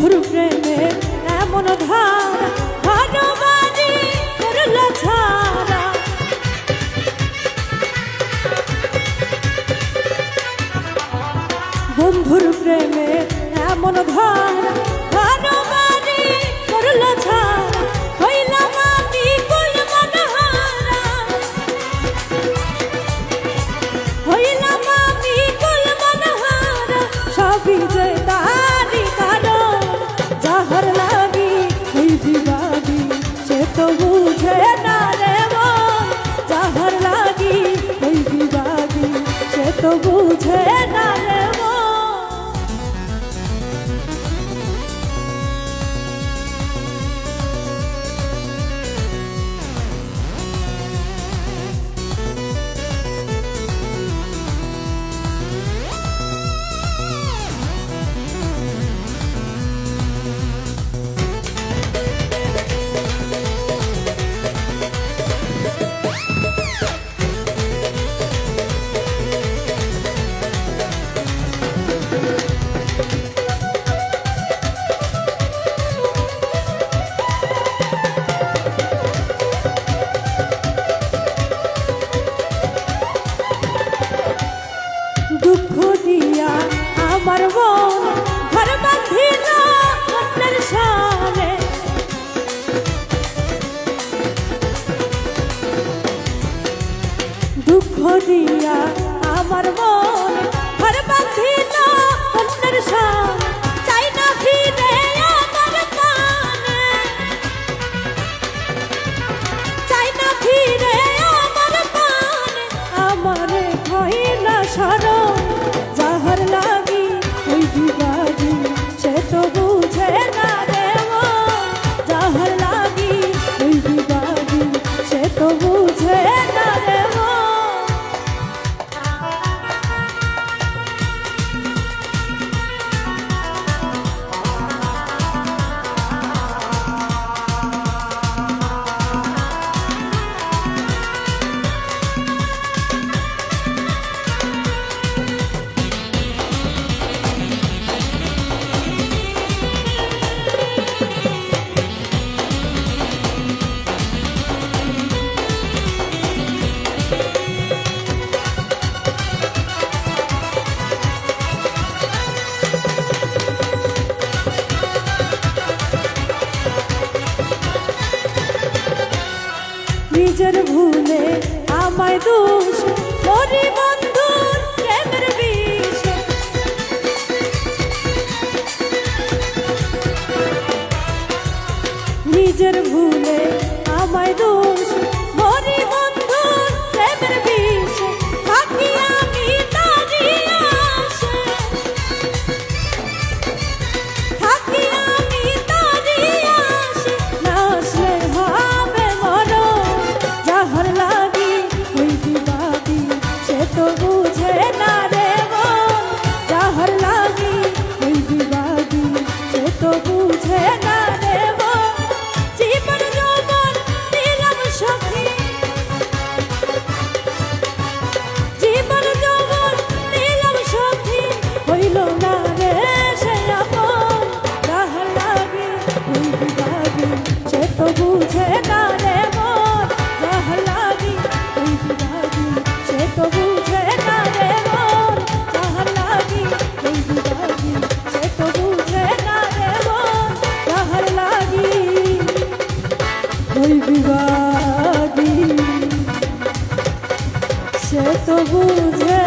বন্ধুর প্রেমে এমন ধার ভাগবানি করলা ছাড়া। বন্ধুর প্রেমে এমন ধার ভাগবানি করলা ছাড়া। ডালে ডালে আমার বোন ঘর বাঁধিল আপনার সারে। দুঃখ দিয়া আমার মন নিজের ভুলে আমায় দোষ মরিবা লাগি, সে তো বুঝে না রে মন, যাহা লাগি তুই বিরাগি সে তো বুঝে না রে মন, যাহা লাগি তুই বিরাগি সে তো বুঝে না রে মন, যাহা লাগি তুই বিরাগি সে তো বুঝে